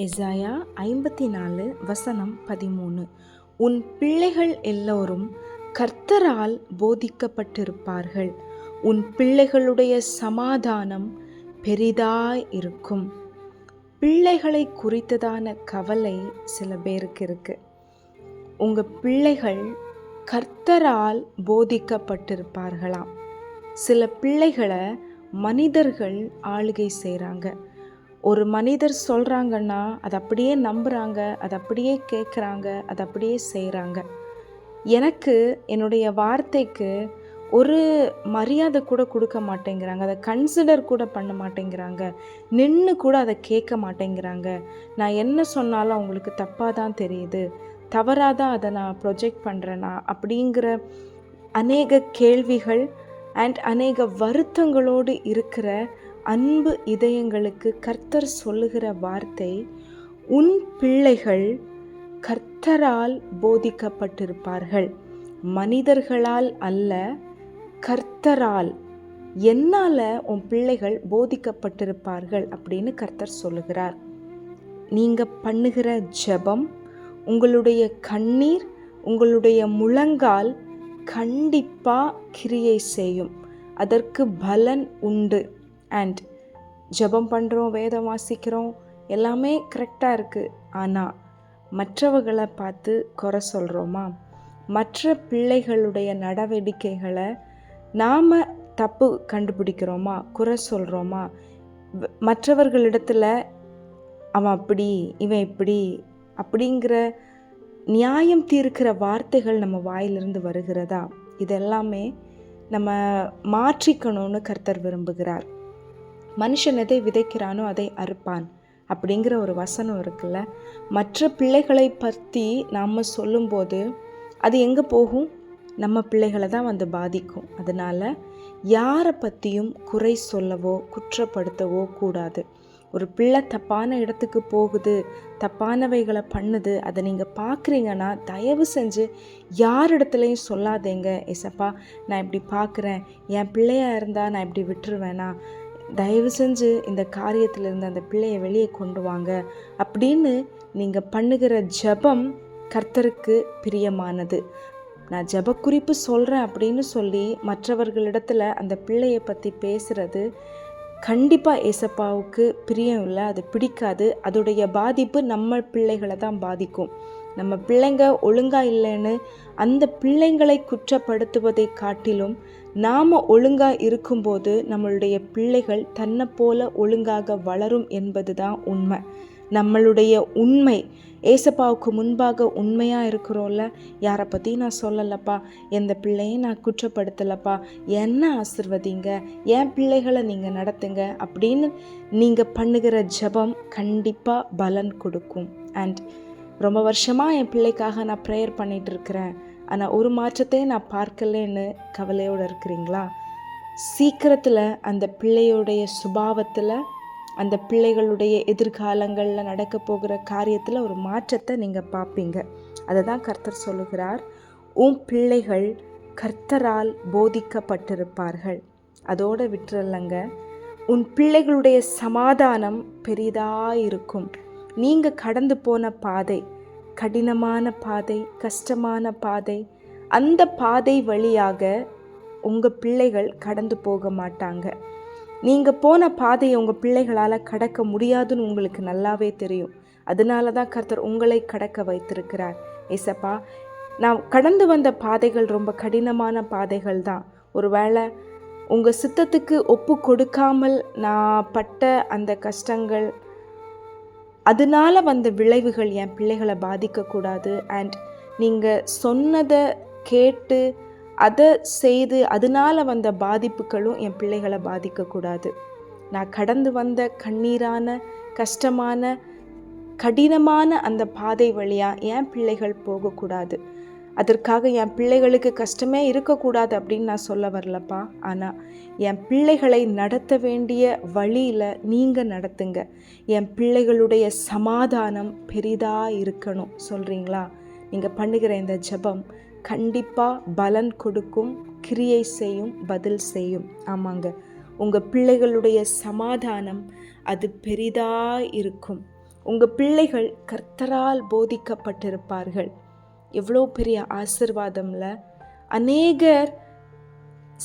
எசாயா ஐம்பத்தி நாலு வசனம் பதிமூணு. உன் பிள்ளைகள் எல்லோரும் கர்த்தரால் போதிக்கப்பட்டிருப்பார்கள். உன் பிள்ளைகளுடைய சமாதானம் பெரிதாய் இருக்கும் பிள்ளைகளை குறித்ததான கவலை சில பேருக்கு இருக்கு. உங்கள் பிள்ளைகள் கர்த்தரால் போதிக்கப்பட்டிருப்பார்களாம். சில பிள்ளைகளை மனிதர்கள் ஆளுகை செய்கிறாங்க ஒரு மனிதர் சொல்கிறாங்கன்னா அதை அப்படியே நம்புகிறாங்க அதை அப்படியே கேட்குறாங்க அதை அப்படியே செய்கிறாங்க எனக்கு என்னுடைய வார்த்தைக்கு ஒரு மரியாதை கூட கொடுக்க மாட்டேங்கிறாங்க அதை கன்சிடர் கூட பண்ண மாட்டேங்கிறாங்க நின்று கூட அதை கேட்க மாட்டேங்கிறாங்க. நான் என்ன சொன்னாலும் அவங்களுக்கு தப்பாக தான் தெரியுது தவறாக தான் அதை நான் ப்ரொஜெக்ட் பண்ணுறேனா அப்படிங்கிற அநேக கேள்விகள் அண்ட் அநேக வருத்தங்களோடு இருக்கிற அன்பு இதயங்களுக்கு கர்த்தர் சொல்லுகிற வார்த்தை உன் பிள்ளைகள் கர்த்தரால் போதிக்கப்பட்டிருப்பார்கள். மனிதர்களால் அல்ல கர்த்தரால். என்னால் உன் பிள்ளைகள் போதிக்கப்பட்டிருப்பார்கள் அப்படின்னு கர்த்தர் சொல்லுகிறார். நீங்கள் பண்ணுகிற ஜெபம் உங்களுடைய கண்ணீர் உங்களுடைய முழங்கால் கண்டிப்பாக கிரியை செய்யும். அதற்கு பலன் உண்டு. அண்ட் ஜெபம் பண்ணுறோம் வேதம் வாசிக்கிறோம் எல்லாமே கரெக்டாக இருக்குது ஆனால் மற்றவர்களை பார்த்து குறை சொல்கிறோமா மற்ற பிள்ளைகளுடைய நடவடிக்கைகளை நாம் தப்பு கண்டுபிடிக்கிறோமா? குறை சொல்கிறோமா மற்றவர்களிடத்தில் மற்றவர்களிடத்துல அவன் அப்படி இவன் இப்படி அப்படிங்கிற நியாயம் தீர்க்கிற வார்த்தைகள் நம்ம வாயிலிருந்து வருகிறதா? இதெல்லாமே நம்ம மாற்றிக்கணும்னு கர்த்தர் விரும்புகிறார். மனுஷன் எதை விதைக்கிறானோ அதை அறுப்பான். அப்படிங்கிற ஒரு வசனம் இருக்குல்ல. மற்ற பிள்ளைகளை பற்றி நாம் சொல்லும்போது அது எங்கே போகும்? நம்ம பிள்ளைகளை தான் வந்து பாதிக்கும். அதனால் யாரை பற்றியும் குறை சொல்லவோ குற்றப்படுத்தவோ கூடாது. ஒரு பிள்ளை தப்பான இடத்துக்கு போகுது தப்பானவைகளை பண்ணுது அதை நீங்கள் பார்க்குறீங்கன்னா தயவு செஞ்சு யார் இடத்துலையும் சொல்லாதீங்க. எசப்பா நான் இப்படி பார்க்குறேன் என் பிள்ளையாக இருந்தால் நான் இப்படி விட்டுருவேனா? தயவு செஞ்சு இந்த காரியத்திலிருந்து அந்த பிள்ளையை வெளியே கொண்டு வாங்க. அப்படின்னு நீங்கள் பண்ணுகிற ஜெபம் கர்த்தருக்கு பிரியமானது. நான் ஜெப குறிப்பு சொல்கிறேன் அப்படின்னு சொல்லி மற்றவர்களிடத்துல அந்த பிள்ளையை பற்றி பேசுகிறது கண்டிப்பாக ஏசப்பாவுக்கு பிரியம் இல்லை அது பிடிக்காது. அதோடைய பாதிப்பு நம்ம பிள்ளைகளை தான் பாதிக்கும். நம்ம பிள்ளைங்க ஒழுங்காக இல்லைன்னு அந்த பிள்ளைங்களை குற்றப்படுத்துவதை காட்டிலும் நாம் ஒழுங்காக இருக்கும்போது நம்மளுடைய பிள்ளைகள் தன்னை போல ஒழுங்காக வளரும் என்பது தான் உண்மை. நம்மளுடைய உண்மை ஏசப்பாவுக்கு முன்பாக உண்மையாக இருக்கிறோம்ல? யாரை பற்றி நான் சொல்லலப்பா? எந்த பிள்ளையும் நான் குற்றப்படுத்தலப்பா? என்ன ஆசிர்வதிங்க? என் பிள்ளைகளை நீங்கள் நடத்துங்க அப்படின்னு நீங்கள் பண்ணுகிற ஜெபம் கண்டிப்பாக பலன் கொடுக்கும். அண்ட் ரொம்ப வருஷமாக என் பிள்ளைக்காக நான் ப்ரேயர் பண்ணிகிட்ருக்கிறேன் ஆனால் ஒரு மாற்றத்தையும் நான் பார்க்கலன்னு கவலையோடு இருக்கிறீங்களா? சீக்கிரத்தில் அந்த பிள்ளையுடைய சுபாவத்தில் அந்த பிள்ளைகளுடைய எதிர்காலங்களில் நடக்க போகிற காரியத்தில் ஒரு மாற்றத்தை நீங்கள் பார்ப்பீங்க. அதை தான் கர்த்தர் சொல்லுகிறார். உன் பிள்ளைகள் கர்த்தரால் போதிக்கப்பட்டிருப்பார்கள். அதோடு விட்டுறலைங்க. உன் பிள்ளைகளுடைய சமாதானம் பெரிதாக இருக்கும் நீங்கள் கடந்து போன பாதை கடினமான பாதை கஷ்டமான பாதை அந்த பாதை வழியாக உங்கள் பிள்ளைகள் கடந்து போக மாட்டாங்க. நீங்கள் போன பாதையை உங்கள் பிள்ளைகளால் கடக்க முடியாதுன்னு உங்களுக்கு நல்லாவே தெரியும். அதனால தான் கர்த்தர் உங்களை கடக்க வைத்திருக்கிறார். ஏசப்பா நான் கடந்து வந்த பாதைகள் ரொம்ப கடினமான பாதைகள் தான். ஒருவேளை உங்கள் சித்தத்துக்கு ஒப்பு கொடுக்காமல் நான் பட்ட அந்த கஷ்டங்கள் அதனால வந்த விளைவுகள் என் பிள்ளைகளை பாதிக்கக்கூடாது. அண்ட் நீங்கள் சொன்னதை கேட்டு அதை செய்து அதனால் வந்த பாதிப்புகளும் என் பிள்ளைகளை பாதிக்கக்கூடாது. நான் கடந்து வந்த கண்ணீரான கஷ்டமான கடினமான அந்த பாதை வழியாக என் பிள்ளைகள் போகக்கூடாது. அதற்காக என் பிள்ளைகளுக்கு கஷ்டமே இருக்கக்கூடாது அப்படின்னு நான் சொல்ல வரலப்பா. ஆனால் என் பிள்ளைகளை நடத்த வேண்டிய வழியில் நீங்கள் நடத்துங்க. என் பிள்ளைகளுடைய சமாதானம் பெரிதாக இருக்கணும். சொல்கிறீங்களா நீங்கள் பண்ணுகிற இந்த ஜெபம் கண்டிப்பாக பலன் கொடுக்கும் கிரியை செய்யும் பதில் செய்யும். ஆமாங்க. உங்கள் பிள்ளைகளுடைய சமாதானம் அது பெரிதாக இருக்கும். உங்கள் பிள்ளைகள் கர்த்தரால் போதிக்கப்பட்டிருப்பார்கள். எவ்வளோ பெரிய ஆசிர்வாதம்ல. அநேகர்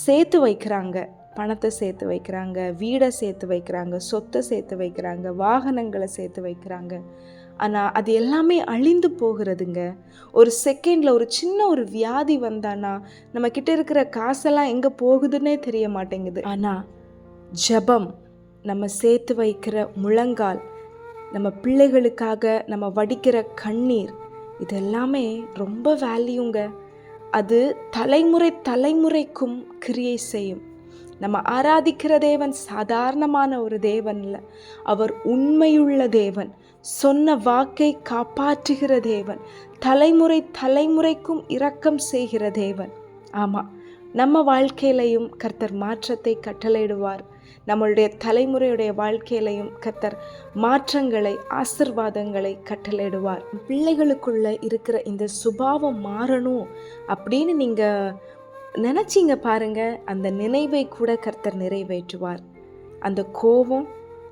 சேர்த்து வைக்கிறாங்க. பணத்தை சேர்த்து வைக்கிறாங்க வீடை சேர்த்து வைக்கிறாங்க சொத்தை சேர்த்து வைக்கிறாங்க வாகனங்களை சேர்த்து வைக்கிறாங்க. ஆனால் அது எல்லாமே அழிந்து போகிறதுங்க. ஒரு செகண்டில் ஒரு சின்ன ஒரு வியாதி வந்தானா நம்ம கிட்ட இருக்கிற காசெல்லாம் எங்கே போகுதுன்னே தெரிய மாட்டேங்குது. ஆனால் ஜெபம் நம்ம சேர்த்து வைக்கிற முழங்கால் நம்ம பிள்ளைகளுக்காக நம்ம வடிக்கிற கண்ணீர் இது எல்லாமே ரொம்ப வேல்யூங்க அது தலைமுறை தலைமுறைக்கும் கிரியை செய்யும். நம்ம ஆராதிக்கிற தேவன் சாதாரணமான ஒரு தேவன் இல்லை. அவர் உண்மையுள்ள தேவன். சொன்ன வாக்கை காப்பாற்றுகிற தேவன். தலைமுறை தலைமுறைக்கும் இரக்கம் செய்கிற தேவன். ஆமாம் நம்ம வாழ்க்கையிலையும் கர்த்தர் மாற்றத்தை கட்டளையிடுவார். நம்மளுடைய தலைமுறையுடைய வாழ்க்கையிலையும் கர்த்தர் மாற்றங்களை ஆசிர்வாதங்களை கட்டளையிடுவார். பிள்ளைகளுக்குள்ள இருக்கிற இந்த சுபாவம் மாறணும் அப்படின்னு நீங்கள் நினச்சிங்க பாருங்க. அந்த நினைவை கூட கர்த்தர் நிறைவேற்றுவார். அந்த கோபம்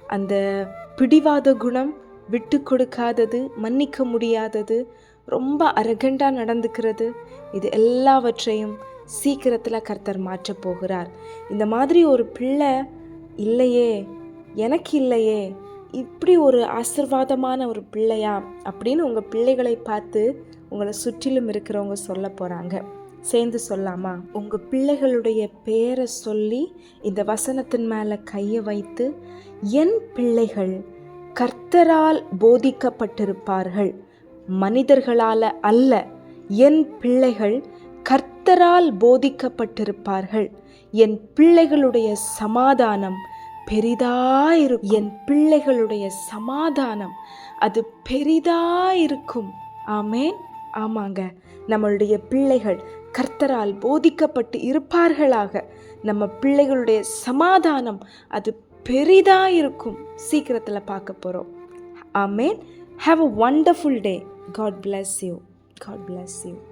அந்த பிடிவாத குணம் விட்டு கொடுக்காதது மன்னிக்க முடியாதது ரொம்ப அரகண்டாக நடந்துக்கிறது இது எல்லாவற்றையும் சீக்கிரத்தில் கர்த்தர் மாற்றப் போகிறார். இந்த மாதிரி ஒரு பிள்ளை இல்லையே எனக்கு இல்லையே இப்படி ஒரு ஆசிர்வாதமான ஒரு பிள்ளையா அப்படின்னு உங்கள் பிள்ளைகளை பார்த்து உங்களை சுற்றிலும் இருக்கிறவங்க சொல்ல போகிறாங்க சேர்ந்து சொல்லாமா? உங்கள் பிள்ளைகளுடைய பேரை சொல்லி இந்த வசனத்தின் மேலே கையை வைத்து என் பிள்ளைகள் கர்த்தரால் போதிக்கப்பட்டிருப்பார்கள். மனிதர்களால் அல்ல. என் பிள்ளைகள் கர்த்தரால் போதிக்கப்பட்டிருப்பார்கள். என் பிள்ளைகளுடைய சமாதானம் பெரிதாயிருக்கும் என் பிள்ளைகளுடைய சமாதானம் அது பெரிதாயிருக்கும். ஆமேன். ஆமாங்க. நம்மளுடைய பிள்ளைகள் கர்த்தரால் போதிக்கப்பட்டு இருப்பார்களாக. நம்ம பிள்ளைகளுடைய சமாதானம் அது பெரிதாக இருக்கும் சீக்கிரத்தில் பார்க்க போகிறோம் amen. Have a wonderful day God bless you God bless you